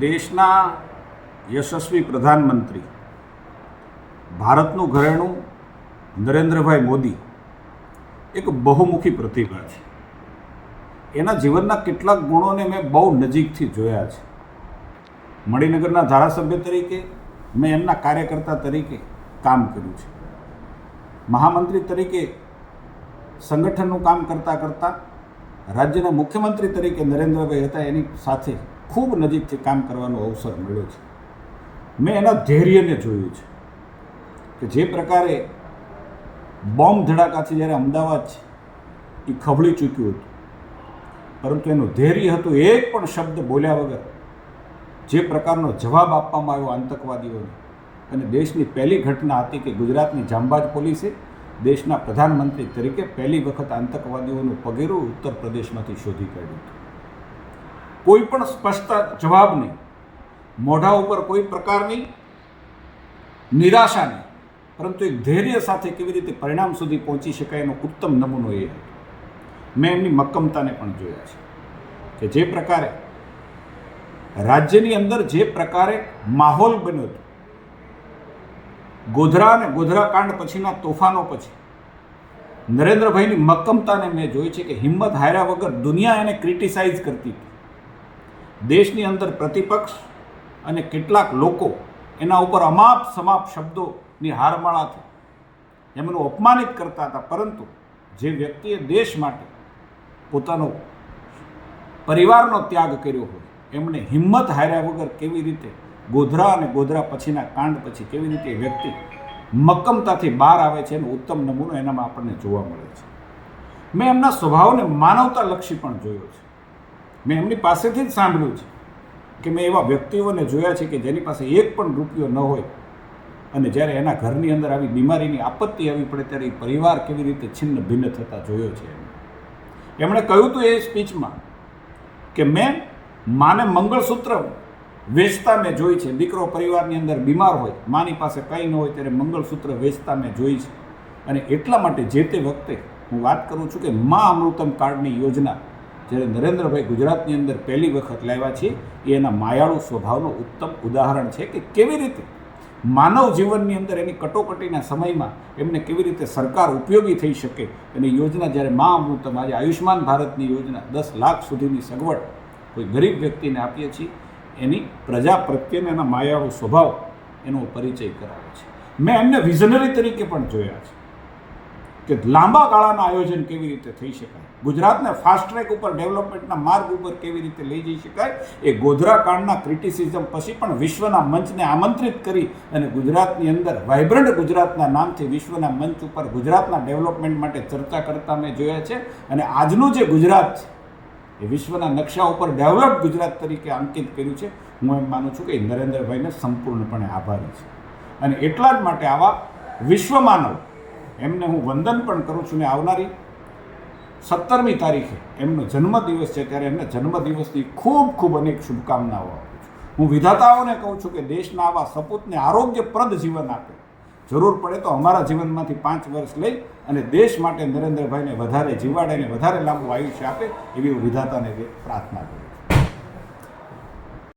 દેશના યશસ્વી પ્રધાનમંત્રી, ભારતનું ઘરેણું નરેન્દ્રભાઈ મોદી, એક બહુમુખી પ્રતિભા છે. એના જીવનના કેટલાક ગુણોને મેં બહુ નજીકથી જોયા છે. મણિનગરના ધારાસભ્ય તરીકે મેં એમના કાર્યકર્તા તરીકે કામ કર્યું છે. મહામંત્રી તરીકે સંગઠનનું કામ કરતાં કરતાં રાજ્યના મુખ્યમંત્રી તરીકે નરેન્દ્રભાઈ હતા, એની સાથે ખૂબ નજીકથી કામ કરવાનો અવસર મળ્યો છે. મેં એના ધૈર્યને જોયું છે કે જે પ્રકારે બોમ્બ ધડાકાથી જ્યારે અમદાવાદ છે એ ખબળી ચૂક્યું હતું, પરંતુ એનું ધૈર્ય હતું એક પણ શબ્દ બોલ્યા વગર જે પ્રકારનો જવાબ આપવામાં આવ્યો આતંકવાદીઓને. અને દેશની પહેલી ઘટના હતી કે ગુજરાતની જાંબાજ પોલીસે દેશના પ્રધાનમંત્રી તરીકે પહેલી વખત આતંકવાદીઓનું પગેરું ઉત્તર પ્રદેશમાંથી શોધી કાઢ્યું હતું. કોઈ પણ સ્પષ્ટ જવાબ નહીં. મોઢા ઉપર કોઈ પ્રકારની નિરાશા નહીં. પરંતુ એક ધૈર્ય સાથે કેવી રીતે પરિણામ સુધી પહોંચી શકાય એનો ઉત્તમ નમૂનો એ હતો. મેં એમની મક્કમતાને પણ જોયા છે કે જે પ્રકારે રાજ્યની અંદર જે પ્રકારે માહોલ બન્યો હતો ગોધરા અને ગોધરા કાંડ પછીના તોફાનો પછી નરેન્દ્રભાઈની મક્કમતાને મેં જોઈ છે કે હિંમત હાર્યા વગર દુનિયા એને ક્રિટિસાઇઝ કરતી હતી. દેશની અંદર પ્રતિપક્ષ અને કેટલાક લોકો એના ઉપર અમાપ સમાપ શબ્દોની હારમાળાથી એમનું અપમાનિત કરતા હતા, પરંતુ જે વ્યક્તિએ દેશ માટે પોતાનો પરિવારનો ત્યાગ કર્યો હોય, એમણે હિંમત હાર્યા વગર કેવી રીતે ગોધરા અને ગોધરા પછીના કાંડ પછી કેવી રીતે વ્યક્તિ મક્કમતાથી બહાર આવે છે એનો ઉત્તમ નમૂનો એનામાં આપણને જોવા મળે છે. મેં એમના સ્વભાવને માનવતાલક્ષી પણ જોયો છે. મેં એમની પાસેથી જ સાંભળ્યું છે કે મેં એવા વ્યક્તિઓને જોયા છે કે જેની પાસે એક પણ રૂપિયો ન હોય અને જ્યારે એના ઘરની અંદર આવી બીમારીની આપત્તિ આવી પડે ત્યારે એ પરિવાર કેવી રીતે છિન્ન ભિન્ન થતા જોયો છે એમ એમણે કહ્યું હતું એ સ્પીચમાં કે મેં માને મંગળસૂત્ર વેચતા મેં જોઈ છે. દીકરો પરિવારની અંદર બીમાર હોય, માની પાસે કંઈ ન હોય ત્યારે મંગળસૂત્ર વેચતા મેં જોઈ છે. અને એટલા માટે જે તે વખતે હું વાત કરું છું કે મા અમૃતમ કાર્ડની યોજના, જ્યારે નરેન્દ્રભાઈ ગુજરાતની અંદર પહેલી વખત લાવ્યા છે એ એના માયાળુ સ્વભાવનું ઉત્તમ ઉદાહરણ છે કે કેવી રીતે માનવ જીવનની અંદર એની કટોકટીના સમયમાં એમને કેવી રીતે સરકાર ઉપયોગી થઈ શકે. એની યોજના જ્યારે મા અમૃતમ આજે આયુષ્માન ભારતની યોજના દસ લાખ સુધીની સગવડ કોઈ ગરીબ વ્યક્તિને આપીએ છીએ એની પ્રજા પ્રત્યેનો એના માયાળો સ્વભાવ એનો પરિચય કરાવે છે. મેં એમને વિઝનરી તરીકે પણ જોયા છે કે લાંબા ગાળાના આયોજન કેવી રીતે થઈ શકાય, ગુજરાતને ફાસ્ટ ટ્રેક ઉપર ડેવલપમેન્ટના માર્ગ ઉપર કેવી રીતે લઈ જઈ શકાય, એ ગોધરા કાંડના ક્રિટિસિઝમ પછી પણ વિશ્વના મંચને આમંત્રિત કરી અને ગુજરાતની અંદર વાઇબ્રન્ટ ગુજરાતના નામથી વિશ્વના મંચ ઉપર ગુજરાતના ડેવલપમેન્ટ માટે ચર્ચા કરતા મેં જોયા છે. અને આજનું જે ગુજરાત છે એ વિશ્વના નકશા ઉપર ડેવલપ ગુજરાત તરીકે અંકિત કર્યું છે. હું એમ માનું છું કે નરેન્દ્રભાઈને સંપૂર્ણપણે આભારી છે. અને એટલા જ માટે આવા વિશ્વ માનવ, એમને હું વંદન પણ કરું છું ને આવનારી સત્તરમી તારીખે એમનો જન્મદિવસ છે ત્યારે એમને જન્મદિવસની ખૂબ ખૂબ અનેક શુભકામનાઓ આપું છું. હું વિધાતાઓને કહું છું કે દેશના આવા સપૂતને આરોગ્યપ્રદ જીવન આપે. જરૂર પડે તો અમારા જીવનમાંથી પાંચ વર્ષ લઈ અને દેશ માટે નરેન્દ્રભાઈને વધારે જીવાડે અને વધારે લાંબુ આયુષ્ય આપે એવી હું વિધાતાને પ્રાર્થના કરું